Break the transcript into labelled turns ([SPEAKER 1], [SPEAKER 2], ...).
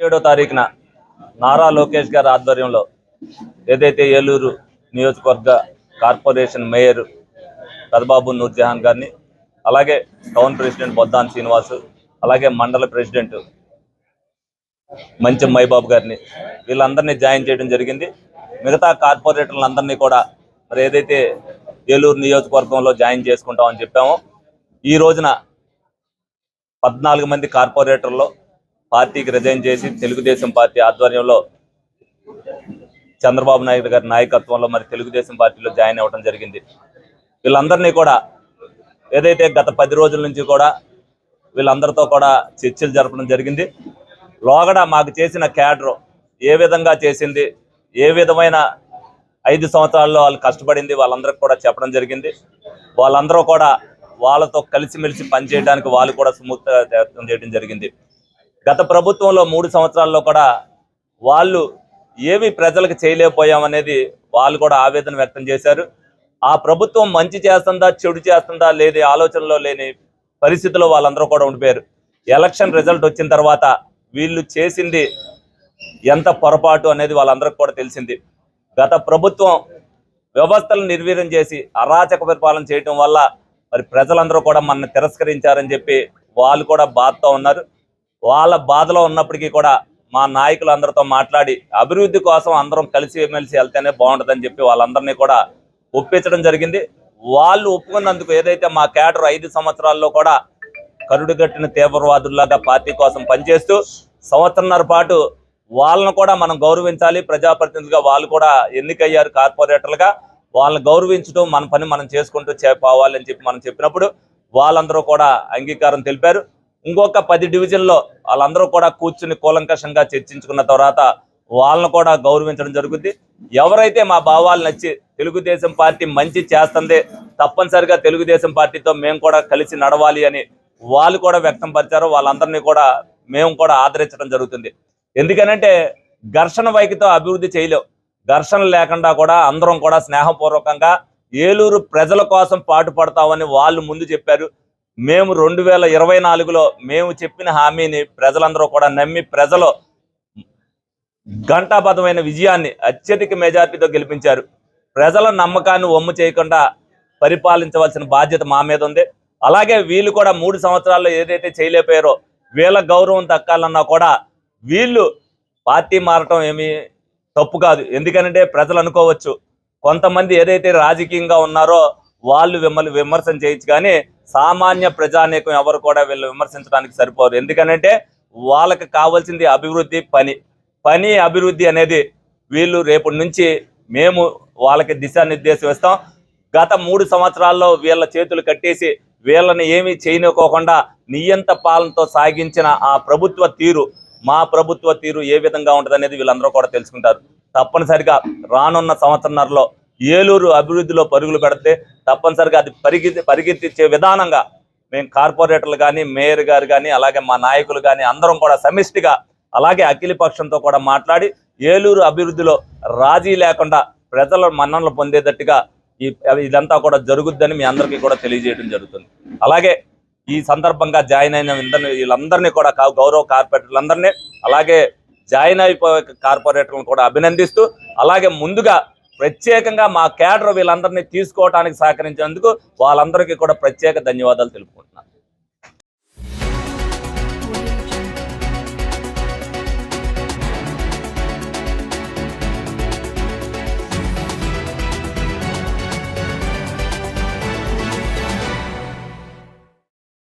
[SPEAKER 1] ఏడో తారీఖున నారా లోకేష్ గారి ఆధ్వర్యంలో ఏదైతే ఏలూరు నియోజకవర్గ కార్పొరేషన్ మేయర్ పెదబాబు నూర్జహాన్ గారిని అలాగే టౌన్ ప్రెసిడెంట్ బొద్దాన్ శ్రీనివాస్ అలాగే మండల ప్రెసిడెంట్ మంచం మైబాబు గారిని వీళ్ళందరినీ జాయిన్ చేయడం జరిగింది. మిగతా కార్పొరేటర్లందరినీ కూడా మరి ఏదైతే ఏలూరు నియోజకవర్గంలో జాయిన్ చేసుకుంటామని చెప్పామో ఈ రోజున పద్నాలుగు మంది కార్పొరేటర్లో పార్టీకి రిజైన్ చేసి తెలుగుదేశం పార్టీ ఆధ్వర్యంలో చంద్రబాబు నాయుడు గారి నాయకత్వంలో మరి తెలుగుదేశం పార్టీలో జాయిన్ అవ్వడం జరిగింది. వీళ్ళందరినీ కూడా ఏదైతే గత పది రోజుల నుంచి కూడా వీళ్ళందరితో కూడా చర్చలు జరపడం జరిగింది. లోగడ మాకు చేసిన క్యాడర్ ఏ విధంగా చేసింది ఏ విధమైన ఐదు సంవత్సరాల్లో వాళ్ళు కష్టపడింది వాళ్ళందరికీ కూడా చెప్పడం జరిగింది. వాళ్ళందరూ కూడా వాళ్ళతో కలిసిమెలిసి పనిచేయడానికి వాళ్ళు కూడా సుముక్త చేయడం జరిగింది. గత ప్రభుత్వంలో మూడు సంవత్సరాల్లో కూడా వాళ్ళు ఏమి ప్రజలకు చేయలేకపోయామనేది వాళ్ళు కూడా ఆవేదన వ్యక్తం చేశారు. ఆ ప్రభుత్వం మంచి చేస్తుందా చెడు చేస్తుందా లేని ఆలోచనలో లేని పరిస్థితిలో వాళ్ళందరూ కూడా ఉండిపోయారు. ఎలక్షన్ రిజల్ట్ వచ్చిన తర్వాత వీళ్ళు చేసింది ఎంత పొరపాటు అనేది వాళ్ళందరికీ కూడా తెలిసింది. గత ప్రభుత్వం వ్యవస్థలను నిర్వీర్యం చేసి అరాచక పరిపాలన చేయటం వల్ల మరి ప్రజలందరూ కూడా మన తిరస్కరించారని చెప్పి వాళ్ళు కూడా బాధతో ఉన్నారు. వాళ్ళ బాధలో ఉన్నప్పటికీ కూడా మా నాయకులు అందరితో మాట్లాడి అభివృద్ధి కోసం అందరం కలిసి మెలిసి వెళ్తేనే బాగుంటుందని చెప్పి వాళ్ళందరినీ కూడా ఒప్పించడం జరిగింది. వాళ్ళు ఒప్పుకున్నందుకు ఏదైతే మా కేడర్ ఐదు సంవత్సరాల్లో కూడా కరుడుగట్టిన తీవ్రవాదుల్లాగా పార్టీ కోసం పనిచేస్తూ సంవత్సరంన్నర పాటు వాళ్ళను కూడా మనం గౌరవించాలి. ప్రజాప్రతినిధులుగా వాళ్ళు కూడా ఎన్నికయ్యారు కార్పొరేటర్లుగా. వాళ్ళని గౌరవించడం మన పని మనం చేసుకుంటూ పోవాలి అని చెప్పి మనం చెప్పినప్పుడు వాళ్ళందరూ కూడా అంగీకారం తెలిపారు. ఇంకొక పది డివిజన్లో వాళ్ళందరూ కూడా కూర్చుని కూలంకషంగా చర్చించుకున్న తర్వాత వాళ్ళని కూడా గౌరవించడం జరుగుద్ది. ఎవరైతే మా భావాలు నచ్చి తెలుగుదేశం పార్టీ మంచి చేస్తుంది తప్పనిసరిగా తెలుగుదేశం పార్టీతో మేము కూడా కలిసి నడవాలి అని వాళ్ళు కూడా వ్యక్తం పరిచారు. వాళ్ళందరినీ కూడా మేము కూడా ఆదరించడం జరుగుతుంది. ఎందుకనంటే ఘర్షణ వైఖరితో అభివృద్ధి చేయలేవు. ఘర్షణ లేకుండా కూడా అందరం కూడా స్నేహపూర్వకంగా ఏలూరు ప్రజల కోసం పాటుపడతామని వాళ్ళు ముందు చెప్పారు. మేము రెండు వేల ఇరవై నాలుగులో మేము చెప్పిన హామీని ప్రజలందరూ కూడా నమ్మి ప్రజలు ఘంటాబద్ధమైన విజయాన్ని అత్యధిక మెజార్టీతో గెలిపించారు. ప్రజల నమ్మకాన్ని ఒమ్ము చేయకుండా పరిపాలించవలసిన బాధ్యత మా మీద ఉంది. అలాగే వీళ్ళు కూడా మూడు సంవత్సరాల్లో ఏదైతే చేయలేకపోయారో వీళ్ళ గౌరవం దక్కాలన్నా కూడా వీళ్ళు పార్టీ మారటం ఏమీ తప్పు కాదు. ఎందుకంటే ప్రజలు అనుకోవచ్చు కొంతమంది ఏదైతే రాజకీయంగా ఉన్నారో వాళ్ళు మిమ్మల్ని విమర్శన చేయొచ్చు కానీ సామాన్య ప్రజానీకం ఎవరు కూడా వీళ్ళు విమర్శించడానికి సరిపోరు. ఎందుకనంటే వాళ్ళకి కావాల్సింది అభివృద్ధి పని. పని అభివృద్ధి అనేది వీళ్ళు రేపటి నుంచి మేము వాళ్ళకి దిశానిర్దేశం ఇస్తాం. గత మూడు సంవత్సరాల్లో వీళ్ళ చేతులు కట్టేసి వీళ్ళని ఏమీ చేయనుకోకుండా నియంత పాలనతో సాగించిన ఆ ప్రభుత్వ తీరు మా ప్రభుత్వ తీరు ఏ విధంగా ఉంటుంది అనేది వీళ్ళందరూ కూడా తెలుసుకుంటారు. తప్పనిసరిగా రానున్న సంవత్సరంలో ఏలూరు అభివృద్ధిలో పరుగులు పెడితే తప్పనిసరిగా అది పరిగెత్తి పరిగెత్తించే విధానంగా మేము కార్పొరేటర్లు కానీ మేయర్ గారు కానీ అలాగే మా నాయకులు కానీ అందరం కూడా సమిష్టిగా అలాగే అఖిల పక్షంతో కూడా మాట్లాడి ఏలూరు అభివృద్ధిలో రాజీ లేకుండా ప్రజల మన్ననలు పొందేటట్టుగా ఈ ఇదంతా కూడా జరుగుద్దని మీ అందరికీ కూడా తెలియజేయడం జరుగుతుంది. అలాగే ఈ సందర్భంగా జాయిన్ అయిన వీళ్ళందరినీ కూడా కా- గౌరవ కార్పొరేటర్లందరినీ అలాగే జాయిన్ అయిపోయే కార్పొరేటర్లను కూడా అభినందిస్తూ అలాగే ముందుగా ప్రత్యేకంగా మా కేడర్ వీళ్ళందరినీ తీసుకోవడానికి సహకరించినందుకు వాళ్ళందరికీ కూడా ప్రత్యేక ధన్యవాదాలు తెలుపుకుంటున్నాను.